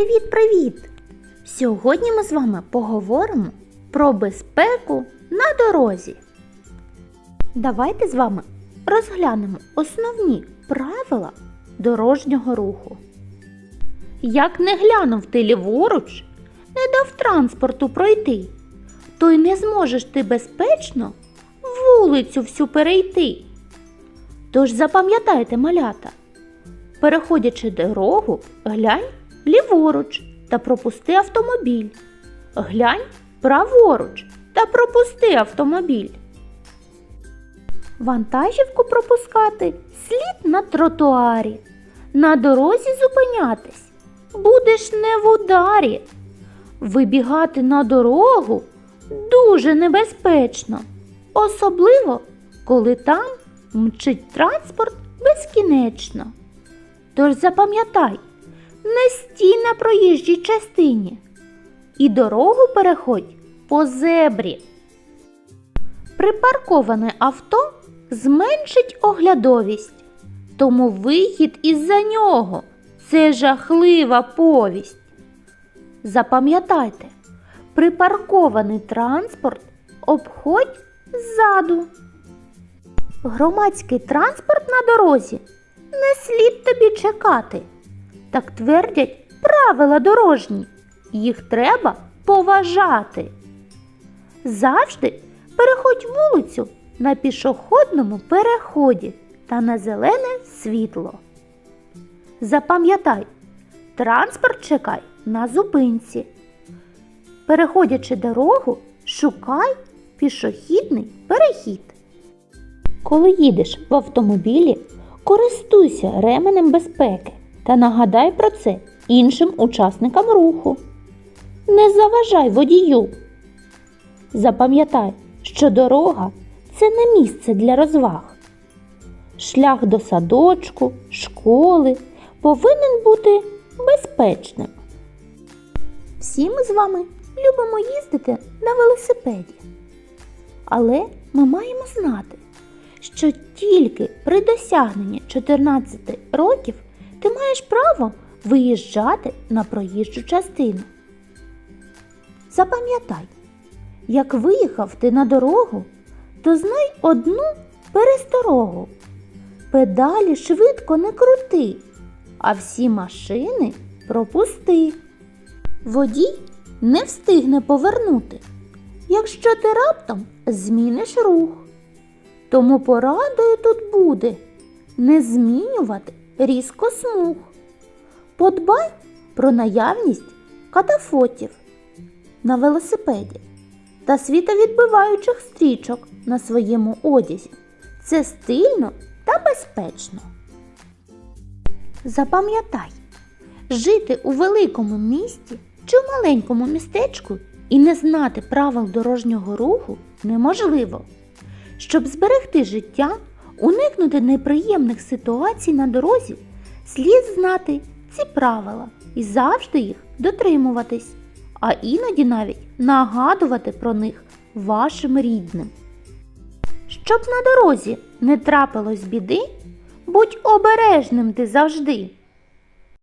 Привіт-привіт! Сьогодні ми з вами поговоримо про безпеку на дорозі. Давайте з вами розглянемо основні правила дорожнього руху. Як не глянув ти ліворуч, не дав транспорту пройти, то й не зможеш ти безпечно вулицю всю перейти. Тож запам'ятайте, малята, переходячи дорогу, глянь ліворуч та пропусти автомобіль. Глянь праворуч та пропусти автомобіль. Вантажівку пропускати слід на тротуарі. На дорозі зупинятись будеш не в ударі. Вибігати на дорогу дуже небезпечно, особливо коли там мчить транспорт безкінечно. Тож запам'ятай, не на проїжджій частині і дорогу переходь по зебрі. Припарковане авто зменшить оглядовість, тому вихід із-за нього це жахлива повість. Запам'ятайте, припаркований транспорт обходь ззаду. Громадський транспорт на дорозі не слід тобі чекати. Так твердять правила дорожні. Їх треба поважати. Завжди переходь вулицю на пішохідному переході та на зелене світло. Запам'ятай, транспорт чекай на зупинці. Переходячи дорогу, шукай пішохідний перехід. Коли їдеш в автомобілі, користуйся ременем безпеки та нагадай про це іншим учасникам руху. Не заважай водію. Запам'ятай, що дорога це не місце для розваг. Шлях до садочку, школи повинен бути безпечним. Всі ми з вами любимо їздити на велосипеді. Але ми маємо знати, що тільки при досягненні 14 років ти маєш право виїжджати на проїжджу частину. Запам'ятай, як виїхав ти на дорогу, то знай одну пересторогу. Педалі швидко не крути, а всі машини пропусти. Водій не встигне повернути, якщо ти раптом зміниш рух. Тому порадою тут буде не змінювати різко смуг. Подбай про наявність катафотів на велосипеді та світовідбиваючих стрічок на своєму одязі. Це стильно та безпечно. Запам'ятай, жити у великому місті чи в маленькому містечку і не знати правил дорожнього руху неможливо. Щоб зберегти життя, уникнути неприємних ситуацій на дорозі, слід знати ці правила і завжди їх дотримуватись, а іноді навіть нагадувати про них вашим рідним. Щоб на дорозі не трапилось біди, будь обережним ти завжди.